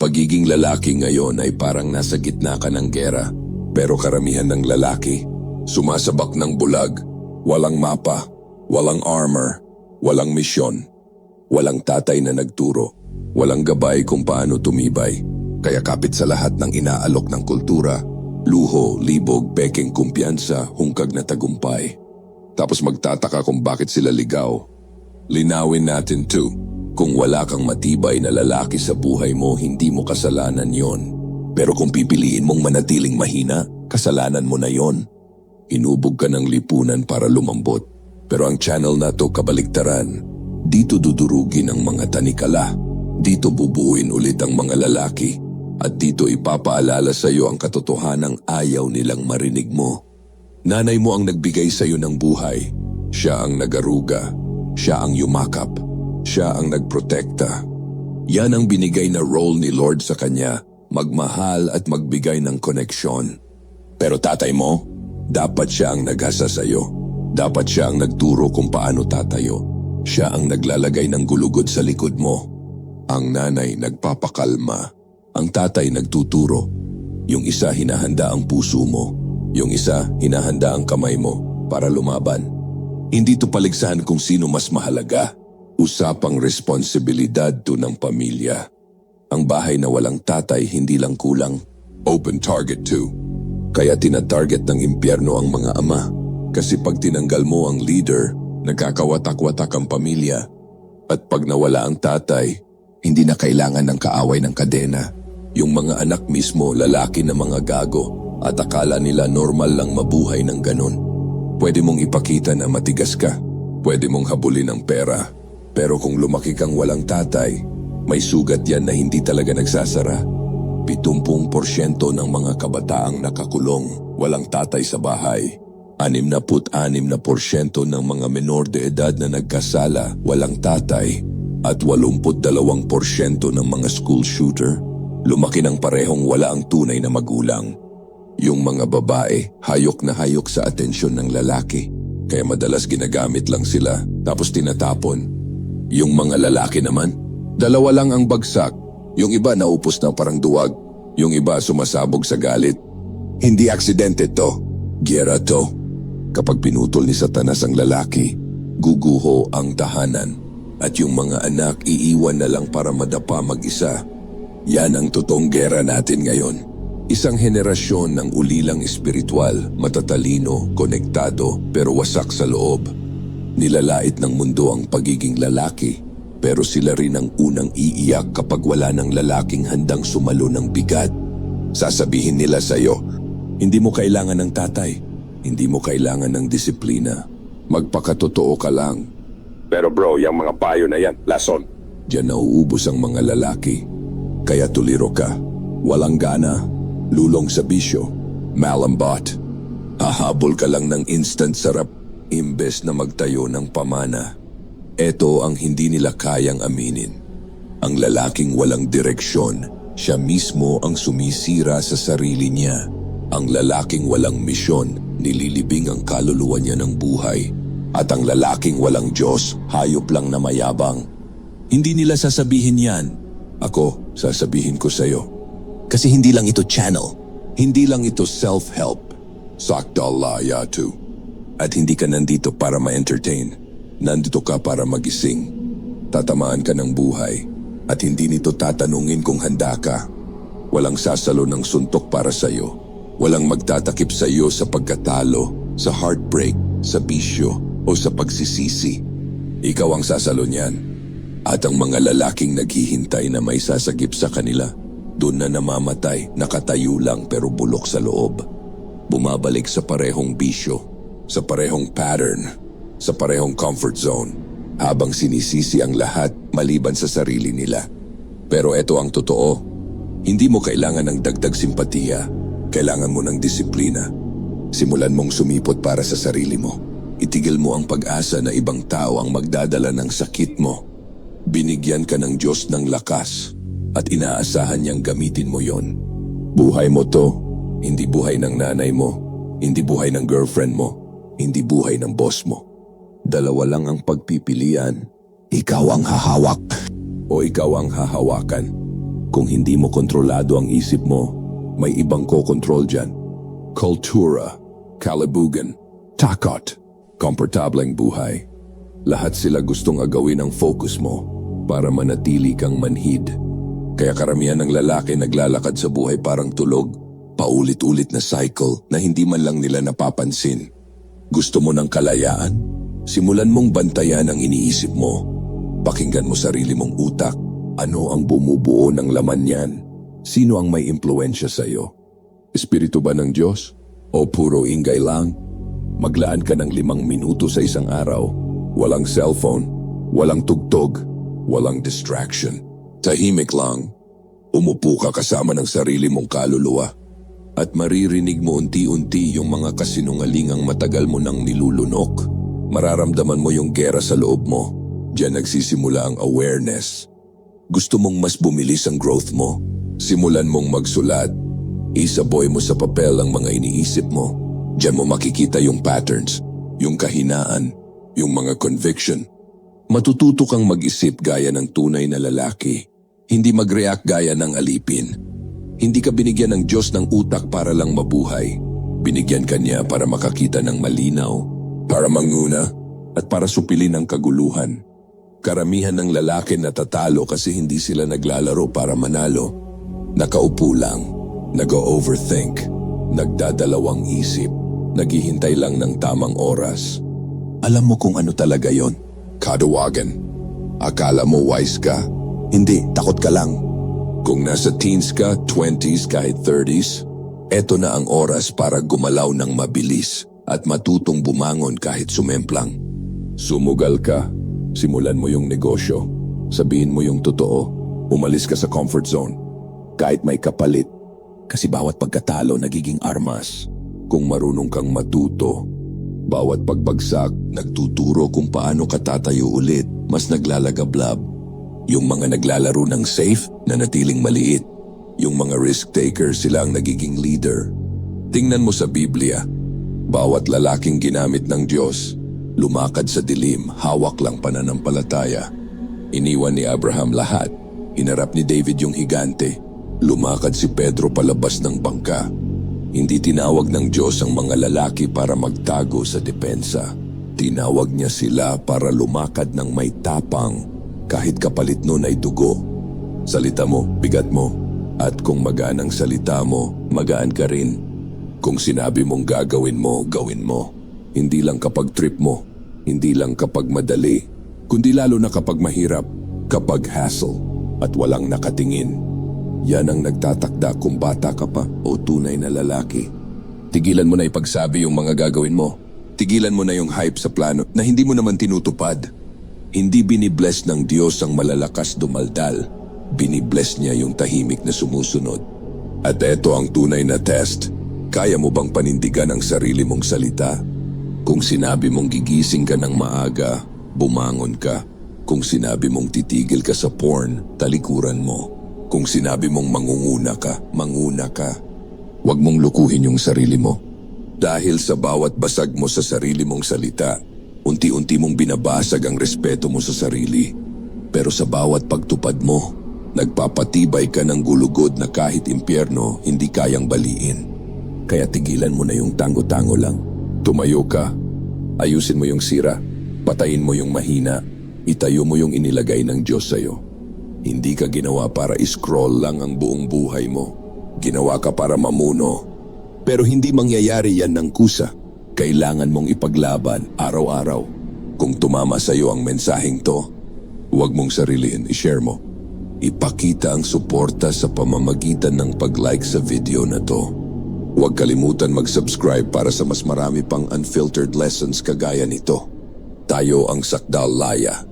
pagiging lalaki ngayon ay parang nasa gitna ka ng gera. Pero karamihan ng lalaki, sumasabak ng bulag, walang mapa, walang armor, walang misyon, walang tatay na nagturo, walang gabay kung paano tumibay. Kaya kapit sa lahat ng inaalok ng kultura, luho, libog, peking kumpiyansa, hungkag na tagumpay. Tapos magtataka kung bakit sila ligaw. Linawin natin too, kung wala kang matibay na lalaki sa buhay mo, hindi mo kasalanan yon. Pero kung pipiliin mong manatiling mahina, kasalanan mo na yon. Inubog ka ng lipunan para lumambot. Pero ang channel na to kabaligtaran. Dito dudurugin ang mga tanikala. Dito bubuuin ulit ang mga lalaki. At dito ipapaalala sa iyo ang katotohanang ayaw nilang marinig mo. Nanay mo ang nagbigay sa iyo ng buhay. Siya ang nagaruga. Siya ang yumakap. Siya ang nagprotekta. Yan ang binigay na role ni Lord sa kanya, magmahal at magbigay ng koneksyon. Pero tatay mo, dapat siya ang naghasa sa iyo. Dapat siya ang nagturo kung paano tatayo. Siya ang naglalagay ng gulugod sa likod mo. Ang nanay nagpapakalma. Ang tatay nagtuturo. Yung isa hinahanda ang puso mo. Yung isa hinahanda ang kamay mo para lumaban. Hindi to paligsahan kung sino mas mahalaga. Usapang responsibilidad to ng pamilya. Ang bahay na walang tatay hindi lang kulang. Open target too. Kaya tinatarget ng impyerno ang mga ama. Kasi pag tinanggal mo ang leader, nagkakawatak-watak ang pamilya. At pag nawala ang tatay, hindi na kailangan ng kaaway ng kadena. Yung mga anak mismo, lalaki na mga gago, at akala nila normal lang mabuhay ng ganun. Pwede mong ipakita na matigas ka. Pwede mong habulin ang pera. Pero kung lumaki kang walang tatay, may sugat yan na hindi talaga nagsasara. 70% ng mga kabataang nakakulong, walang tatay sa bahay. 66% ng mga menor de edad na nagkasala, walang tatay. At 82% ng mga school shooter, lumaki ng parehong wala ang tunay na magulang. Yung mga babae, hayok na hayok sa atensyon ng lalaki. Kaya madalas ginagamit lang sila, tapos tinatapon. Yung mga lalaki naman, dalawa lang ang bagsak. Yung iba naupos na parang duwag. Yung iba sumasabog sa galit. Hindi aksidente to. Gera to. Kapag pinutol ni Satanas ang lalaki, guguho ang tahanan. At yung mga anak iiwan na lang para madapa mag-isa. Yan ang totoong gera natin ngayon. Isang henerasyon ng ulilang espiritual, matatalino, konektado, pero wasak sa loob. Nilalait ng mundo ang pagiging lalaki, pero sila rin ang unang iiyak kapag wala ng lalaking handang sumalo ng bigat. Sasabihin nila sa'yo, hindi mo kailangan ng tatay, hindi mo kailangan ng disiplina. Magpakatotoo ka lang. Pero bro, yung mga payo na yan, lason. Diyan nauubos ang mga lalaki. Kaya tuliro ka. Walang gana. Lulong sa bisyo. Malambot. Ahabol ka lang ng instant sarap imbes na magtayo ng pamana. Ito ang hindi nila kayang aminin. Ang lalaking walang direksyon, siya mismo ang sumisira sa sarili niya. Ang lalaking walang misyon, nililibing ang kaluluwa niya ng buhay. At ang lalaking walang Diyos, hayop lang na mayabang. Hindi nila sasabihin yan. Ako, sasabihin ko sa'yo. Kasi hindi lang ito channel. Hindi lang ito self-help. Sakdalaya too. At hindi ka nandito para ma-entertain. Nandito ka para magising. Tatamaan ka ng buhay. At hindi nito tatanungin kung handa ka. Walang sasalo ng suntok para sa'yo. Walang magtatakip sa iyo sa pagkatalo, sa heartbreak, sa bisyo, o sa pagsisisi. Ikaw ang sasalo niyan. At ang mga lalaking naghihintay na may sasagip sa kanila, doon na namamatay, nakatayo lang pero bulok sa loob. Bumabalik sa parehong bisyo, sa parehong pattern, sa parehong comfort zone, habang sinisisi ang lahat maliban sa sarili nila. Pero ito ang totoo, hindi mo kailangan ng dagdag simpatiya, kailangan mo ng disiplina. Simulan mong sumipot para sa sarili mo. Itigil mo ang pag-asa na ibang tao ang magdadala ng sakit mo. Binigyan ka ng Diyos ng lakas at inaasahan niyang gamitin mo yon. Buhay mo to, hindi buhay ng nanay mo, hindi buhay ng girlfriend mo, hindi buhay ng boss mo. Dalawa lang ang pagpipilian. Ikaw ang hahawak o ikaw ang hahawakan. Kung hindi mo kontrolado ang isip mo, may ibang kokontrol dyan. Kultura, kalibugan, takot, komportableng buhay. Lahat sila gustong agawin ang focus mo para manatili kang manhid. Kaya karamihan ng lalaki naglalakad sa buhay parang tulog, paulit-ulit na cycle na hindi man lang nila napapansin. Gusto mo ng kalayaan? Simulan mong bantayan ang iniisip mo. Pakinggan mo sarili mong utak. Ano ang bumubuo ng laman niyan? Sino ang may impluensya sa iyo? Espiritu ba ng Diyos? O puro ingay lang? Maglaan ka ng limang minuto sa isang araw. Walang cellphone, walang tugtog, walang distraction. Tahimik lang. Umupo ka kasama ng sarili mong kaluluwa. At maririnig mo unti-unti yung mga kasinungalingang matagal mo nang nilulunok. Mararamdaman mo yung gera sa loob mo. Diyan nagsisimula ang awareness. Gusto mong mas bumilis ang growth mo? Simulan mong magsulat. Isaboy mo sa papel ang mga iniisip mo. Diyan mo makikita yung patterns, yung kahinaan, yung mga conviction. Matututo kang mag-isip gaya ng tunay na lalaki. Hindi mag-react gaya ng alipin. Hindi ka binigyan ng Diyos ng utak para lang mabuhay. Binigyan ka niya para makakita ng malinaw, para manguna, at para supilin ang kaguluhan. Karamihan ng lalaki natatalo kasi hindi sila naglalaro para manalo. Nakaupo lang, nag-overthink, nagdadalawang isip, naghihintay lang ng tamang oras. Alam mo kung ano talaga yon? Kadawagan. Akala mo wise ka? Hindi, takot ka lang. Kung nasa teens ka, 20s, kahit 30s, eto na ang oras para gumalaw ng mabilis at matutong bumangon kahit sumemplang. Sumugal ka, simulan mo yung negosyo, sabihin mo yung totoo, umalis ka sa comfort zone, kahit may kapalit. Kasi bawat pagkatalo nagiging armas. Kung marunong kang matuto, bawat pagbagsak nagtuturo kung paano ka tatayo ulit, mas naglalagablab. Yung mga naglalaro ng safe na natiling maliit. Yung mga risk takers sila ang nagiging leader. Tingnan mo sa Biblia. Bawat lalaking ginamit ng Diyos, lumakad sa dilim, hawak lang pananampalataya. Iniwan ni Abraham lahat. Hinarap ni David yung higante. Lumakad si Pedro palabas ng bangka. Hindi tinawag ng Diyos ang mga lalaki para magtago sa depensa. Tinawag niya sila para lumakad ng may tapang kahit kapalit nun ay dugo. Salita mo, bigat mo. At kung magaan ang salita mo, magaan ka rin. Kung sinabi mong gagawin mo, gawin mo. Hindi lang kapag trip mo, hindi lang kapag madali, kundi lalo na kapag mahirap, kapag hassle, at walang nakatingin. Yan ang nagtatakda kung bata ka pa o tunay na lalaki. Tigilan mo na ipagsabi yung mga gagawin mo. Tigilan mo na yung hype sa plano na hindi mo naman tinutupad. Hindi binibless ng Diyos ang malalakas dumaldal. Binibless niya yung tahimik na sumusunod. At eto ang tunay na test. Kaya mo bang panindigan ang sarili mong salita? Kung sinabi mong gigising ka ng maaga, bumangon ka. Kung sinabi mong titigil ka sa porn, talikuran mo. Kung sinabi mong mangunguna ka, manguna ka. Huwag mong lukuhin yung sarili mo. Dahil sa bawat basag mo sa sarili mong salita, unti-unti mong binabasag ang respeto mo sa sarili. Pero sa bawat pagtupad mo, nagpapatibay ka ng gulugod na kahit impyerno hindi kayang baliin. Kaya tigilan mo na yung tango-tango lang. Tumayo ka, ayusin mo yung sira, patayin mo yung mahina, itayo mo yung inilagay ng Diyos sa'yo. Hindi ka ginawa para scroll lang ang buong buhay mo. Ginawa ka para mamuno. Pero hindi mangyayari yan ng kusa. Kailangan mong ipaglaban araw-araw. Kung tumama sa iyo ang mensaheng to, huwag mong sarilin, ishare mo. Ipakita ang suporta sa pamamagitan ng pag-like sa video na to. Huwag kalimutan mag-subscribe para sa mas marami pang unfiltered lessons kagaya nito. Tayo ang Sakdal Laya